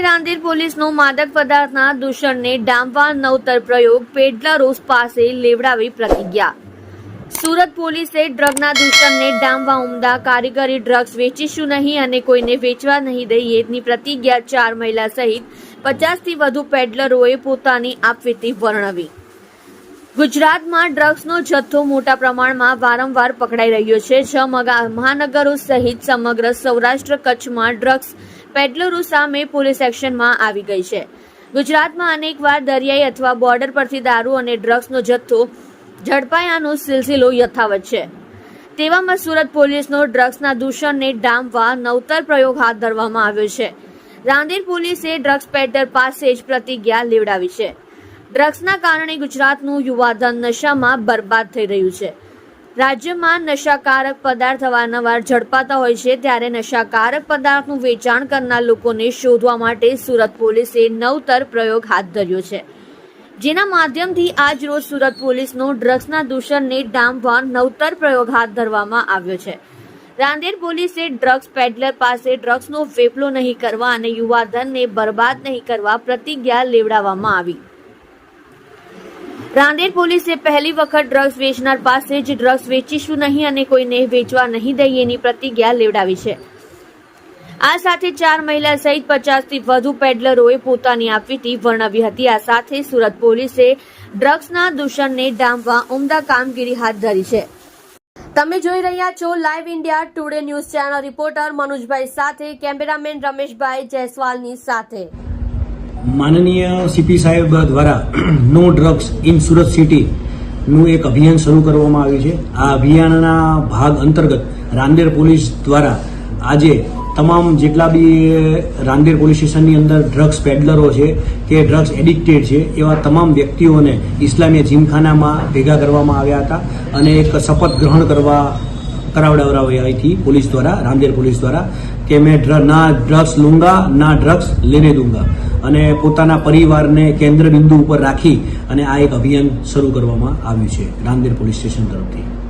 રાંદેર પોલીસનો માદક પદાર્થના દૂષણને ડામવા નવતર પ્રયોગ પેડલરો પાસે લેવડાવી પ્રતિજ્ઞા. સુરત પોલીસે ડ્રગના દૂષણને ડામવા ઉમદા કારીગરી ડ્રગ્સ વેચીશું નહીં અને કોઈને વેચવા નહીં દઈએની પ્રતિજ્ઞા ચાર મહિલા સહિત પચાસથી વધુ પેડલરોએ પોતાની આપવીતી વર્ણવી. ગુજરાતમાં ડ્રગ્સનો જથ્થો મોટા પ્રમાણમાં વારંવાર પકડાઈ રહ્યો છે. છ મહાનગરો સહિત સમગ્ર સૌરાષ્ટ્ર કચ્છમાં ડ્રગ્સ પેડલરો સામે પોલીસ એક્શનમાં આવી ગઈ છે. ગુજરાતમાં અનેકવાર દરિયાઈ અથવા બોર્ડર પરથી દારૂ અને ડ્રગ્સનો જથ્થો ઝડપાયાનો સિલસિલો યથાવત છે. તેવામાં સુરત પોલીસનો ડ્રગ્સના દૂષણને ડામવા નવતર પ્રયોગ હાથ ધરવામાં આવ્યો છે. રાંદેર પોલીસે ડ્રગ્સ પેડર પાસે જ પ્રતિજ્ઞા લેવડાવી છે. ડ્રગ્સના કારણે ગુજરાતનું યુવાધન નશામાં બરબાદ થઈ રહ્યું છે. રાજ્યમાં નશાકારક પદાર્થ અવારનવાર ઝડપાતા હોય છે, ત્યારે નશાકારક પદાર્થનું વેચાણ કરનાર લોકોને શોધવા માટે સુરત પોલીસે નવતર પ્રયોગ હાથ ધર્યો છે. જેના માધ્યમથી આજ રોજ સુરત પોલીસનો ડ્રગ્સના દૂષણને ડામવા નવતર પ્રયોગ હાથ ધરવામાં આવ્યો છે. રાંદેર પોલીસે ડ્રગ્સ પેડલર પાસે ડ્રગ્સનો વેપલો નહીં કરવા અને યુવાધનને બરબાદ નહીં કરવા પ્રતિજ્ઞા લેવડાવવામાં આવી. રાંદેર પોલીસે પહેલી વખત ડ્રગ્સ વેચનાર પાસે જ ડ્રગ્સ વેચીશું નહીં અને કોઈને વેચવા નહીં દઈએની પ્રતિજ્ઞા લેવડાવી છે. આ સાથે ચાર મહિલા સહિત પચાસથી વધુ પેડલરોએ પોતાની આપવીતી વર્ણવી હતી. આ સાથે સુરત પોલીસે ડ્રગ્સના દૂષણને ડામવા ઉમદા કામગીરી હાથ ધરી છે. તમે જોઈ રહ્યા છો live India Today news channel reporter મનોજભાઈ સાથે કેમેરામેન રમેશભાઈ જયસ્વાલની સાથે. માનનીય સીપી સાહેબ દ્વારા નો ડ્રગ્સ ઇન સુરત સિટીનું એક અભિયાન શરૂ કરવામાં આવ્યું છે. આ અભિયાનના ભાગ અંતર્ગત રાંદેર પોલીસ દ્વારા આજે તમામ જેટલા બી રાંદેર પોલીસ સ્ટેશનની અંદર ડ્રગ્સ પેડલરો છે કે ડ્રગ્સ એડિક્ટેડ છે, એવા તમામ વ્યક્તિઓને ઇસ્લામીય જીમખાનામાં ભેગા કરવામાં આવ્યા હતા અને એક શપથ ગ્રહણ કરવા કરાવડાવડાવી હતી પોલીસ દ્વારા રાંદેર પોલીસ દ્વારા કે મેં ડ્ર- ના ડ્રગ્સ લૂંગા, ના ડ્રગ્સ લેને દૂંગા. અને પોતાના પરિવારને કેન્દ્ર બિંદુ ઉપર રાખી અને આ એક અભિયાન શરૂ કરવામાં આવ્યું છે રામદેર પોલીસ સ્ટેશન તરફથી.